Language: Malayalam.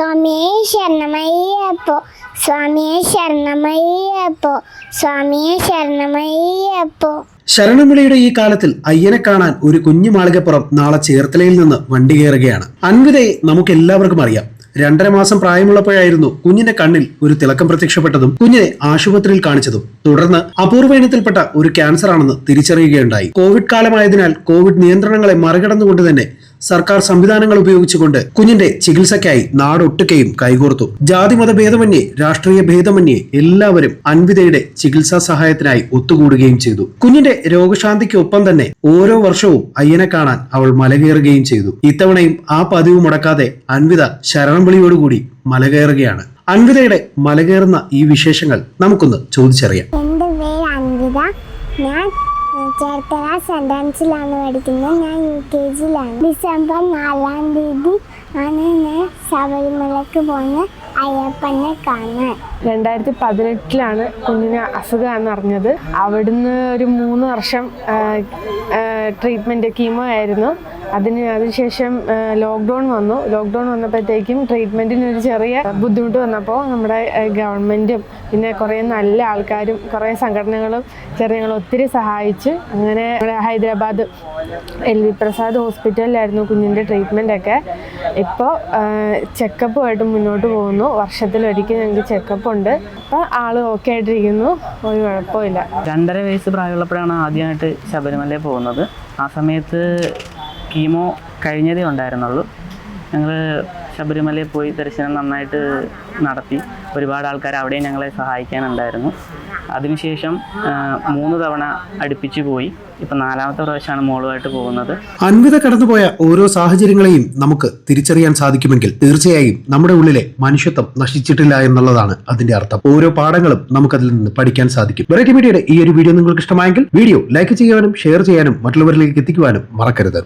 സ്വാമിയെ ശരണമയ്യപ്പോ സ്വാമിയെ ശരണമയ്യപ്പോ സ്വാമിയെ ശരണമയ്യപ്പോ. ശരണവിളിയുടെ ഈ കാലത്തിൽ അയ്യനെ കാണാൻ ഒരു കുഞ്ഞു മാളികപ്പുറം നാളെ ചേർത്തലയിൽ നിന്ന് വണ്ടി കയറുകയാണ്. അൻവിതയെ നമുക്ക് എല്ലാവർക്കും അറിയാം. രണ്ടര മാസം പ്രായമുള്ളപ്പോഴായിരുന്നു കുഞ്ഞിന്റെ കണ്ണിൽ ഒരു തിളക്കം പ്രത്യക്ഷപ്പെട്ടതും കുഞ്ഞിനെ ആശുപത്രിയിൽ കാണിച്ചതും. തുടർന്ന് അപൂർവ ഇനത്തിൽപ്പെട്ട ഒരു ക്യാൻസർ ആണെന്ന് തിരിച്ചറിയുകയുണ്ടായി. കോവിഡ് കാലമായതിനാൽ കോവിഡ് നിയന്ത്രണങ്ങളെ മറികടന്നുകൊണ്ട് തന്നെ സർക്കാർ സംവിധാനങ്ങൾ ഉപയോഗിച്ചുകൊണ്ട് കുഞ്ഞിന്റെ ചികിത്സയ്ക്കായി നാടൊട്ടുകയും കൈകോർത്തു. ജാതിമത ഭേദമന്യേ രാഷ്ട്രീയ ഭേദമന്യേ എല്ലാവരും അൻവിതയുടെ ചികിത്സാ സഹായത്തിനായി ഒത്തുകൂടുകയും ചെയ്തു. കുഞ്ഞിന്റെ രോഗശാന്തിക്കൊപ്പം തന്നെ ഓരോ വർഷവും അയ്യനെ കാണാൻ അവൾ മലകയറുകയും ചെയ്തു. ഇത്തവണയും ആ പതിവ് മുടക്കാതെ അൻവിത ശരണം വിളിയോടുകൂടി മലകയറുകയാണ്. അൻവിതയുടെ മലകയറുന്ന ഈ വിശേഷങ്ങൾ നമുക്കൊന്ന് ചോദിച്ചറിയാം. പേര് ഞാൻ ചേർത്തല സെന്റൻസിലാണ് പഠിക്കുന്നത്. ഞാൻ യു കെ ജിയിലാണ് ഡിസംബർ നാലാം തീയതി ആണ് ഞാൻ ശബരിമലക്ക് പോകുന്ന അയ്യപ്പനെ കാണാൻ. രണ്ടായിരത്തി പതിനെട്ടിലാണ് കുഞ്ഞിന് അസുഖമാണെന്ന് അറിഞ്ഞത്. അവിടുന്ന് ഒരു മൂന്ന് വർഷം ട്രീറ്റ്മെന്റ് കീമോ ആയിരുന്നു. അതിന് അതിനുശേഷം ലോക്ക്ഡൗൺ വന്നു. ലോക്ക്ഡൗൺ വന്നപ്പോഴത്തേക്കും ട്രീറ്റ്മെന്റിന് ഒരു ചെറിയ ബുദ്ധിമുട്ട് വന്നപ്പോൾ നമ്മുടെ ഗവൺമെന്റും പിന്നെ കുറേ നല്ല ആൾക്കാരും കുറേ സംഘടനകളും ചെറിയങ്ങളും ഒത്തിരി സഹായിച്ച് അങ്ങനെ ഹൈദരാബാദ് എൽ വി പ്രസാദ് ഹോസ്പിറ്റലിലായിരുന്നു കുഞ്ഞിന്റെ ട്രീറ്റ്മെന്റ് ഒക്കെ. ഇപ്പോൾ ചെക്കപ്പുമായിട്ട് മുന്നോട്ട് പോകുന്നു. വർഷത്തിലൊരിക്കൽ ഞങ്ങൾക്ക് ചെക്കപ്പ് ഉണ്ട്. അപ്പോൾ ആൾ ഓക്കെ ആയിട്ടിരിക്കുന്നു. ഒരു കുഴപ്പമില്ല. രണ്ടര വയസ്സ് പ്രായമുള്ളപ്പോഴാണ് ആദ്യമായിട്ട് ശബരിമലയിൽ പോകുന്നത്. ആ സമയത്ത് കീമോ കഴിഞ്ഞതേ ഉണ്ടായിരുന്നുള്ളൂ. ഞങ്ങൾ ശബരിമലയിൽ പോയി ദർശനം നന്നായിട്ട് നടത്തി. ഒരുപാട് ആൾക്കാർ അവിടെയും ഞങ്ങളെ സഹായിക്കാനുണ്ടായിരുന്നു. അതിനുശേഷം മൂന്ന് തവണ അടുപ്പിച്ചു പോയി. ഇപ്പം നാലാമത്തെ പ്രാവശ്യമാണ് മോളുമായിട്ട് പോകുന്നത്. അൻവിത കടന്നുപോയ ഓരോ സാഹചര്യങ്ങളെയും നമുക്ക് തിരിച്ചറിയാൻ സാധിക്കുമെങ്കിൽ തീർച്ചയായും നമ്മുടെ ഉള്ളിലെ മനുഷ്യത്വം നശിച്ചിട്ടില്ല എന്നുള്ളതാണ് അതിന്റെ അർത്ഥം. ഓരോ പാഠങ്ങളും നമുക്കതിൽ നിന്ന് പഠിക്കാൻ സാധിക്കും. വെറൈറ്റി മീഡിയയുടെ ഈ ഒരു വീഡിയോ നിങ്ങൾക്ക് ഇഷ്ടമായെങ്കിൽ വീഡിയോ ലൈക്ക് ചെയ്യാനും ഷെയർ ചെയ്യാനും മറ്റുള്ളവരിലേക്ക് എത്തിക്കുവാനും മറക്കരുത്.